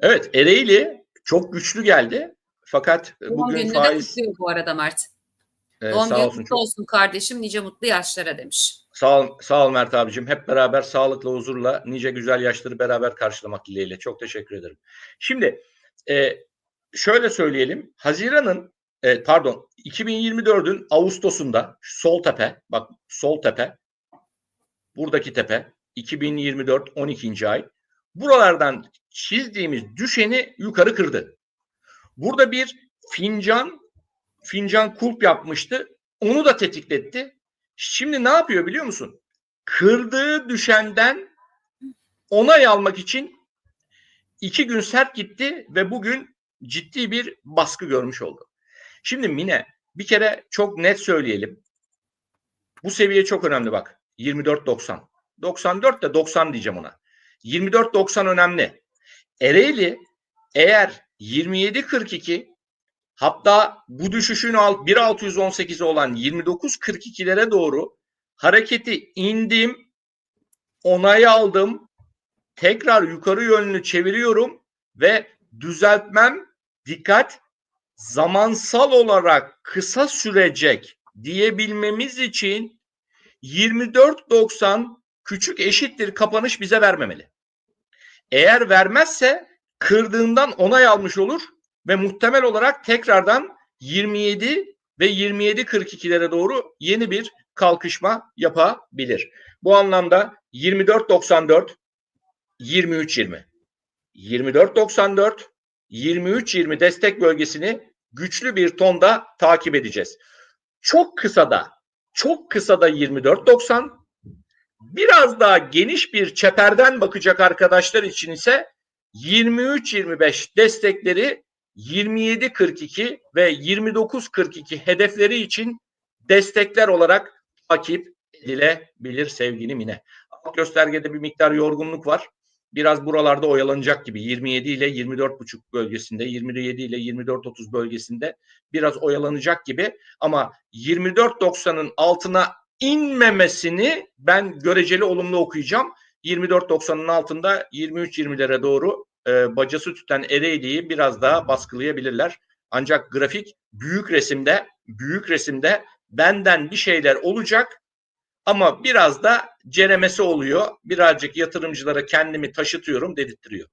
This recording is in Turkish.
Evet Ereğli çok güçlü geldi. Fakat Doğum bugün de faiz kutluyor bu arada Mert. e, Doğum sağ günün olsun kutlu çok olsun kardeşim. Nice mutlu yaşlara demiş. sağ ol, sağ ol Mert abicim. Hep beraber sağlıkla huzurla nice güzel yaşları beraber karşılamak dileğiyle. Çok teşekkür ederim. Şimdi e, şöyle söyleyelim. Haziran'ın e, pardon 2024'ün Ağustos'unda sol tepe bak sol tepe buradaki tepe 2024 12. ay buralardan çizdiğimiz düşeni yukarı kırdı. Burada bir fincan fincan kulp yapmıştı. Onu da tetikletti. Şimdi ne yapıyor biliyor musun? Kırdığı düşenden onay almak için iki gün sert gitti ve bugün ciddi bir baskı görmüş oldu. Şimdi Mine bir kere çok net söyleyelim. Bu seviye çok önemli bak. 24.90. 94 de 90 diyeceğim ona. 24.90 önemli. Ereğli eğer 27.42 hatta bu düşüşün alt 1.618'e olan 29.42'lere doğru hareketi indim, onay aldım, tekrar yukarı yönlü çeviriyorum ve düzeltmem dikkat zamansal olarak kısa sürecek diyebilmemiz için 24.90 küçük eşittir kapanış bize vermemeli. Eğer vermezse kırdığından onay almış olur ve muhtemel olarak tekrardan 27 ve 27.42'lere doğru yeni bir kalkışma yapabilir. Bu anlamda 24.94 23.20 24.94 23.20 destek bölgesini güçlü bir tonda takip edeceğiz. Çok kısada çok kısada 24.90 biraz daha geniş bir çeperden bakacak arkadaşlar için ise 23-25 destekleri 27-42 ve 29-42 hedefleri için destekler olarak takip edilebilir sevgili Mine. Göstergede bir miktar yorgunluk var. Biraz buralarda oyalanacak gibi 27 ile 24,5 bölgesinde 27 ile 24-30 bölgesinde biraz oyalanacak gibi ama 24.90'ın altına inmemesini ben göreceli olumlu okuyacağım. 24.90'ın altında 23-20'lere doğru e, bacası tüten Ereğli'yi biraz daha baskılayabilirler. Ancak grafik büyük resimde büyük resimde benden bir şeyler olacak ama biraz da ceremesi oluyor. Birazcık yatırımcılara kendimi taşıtıyorum dedirtiyor.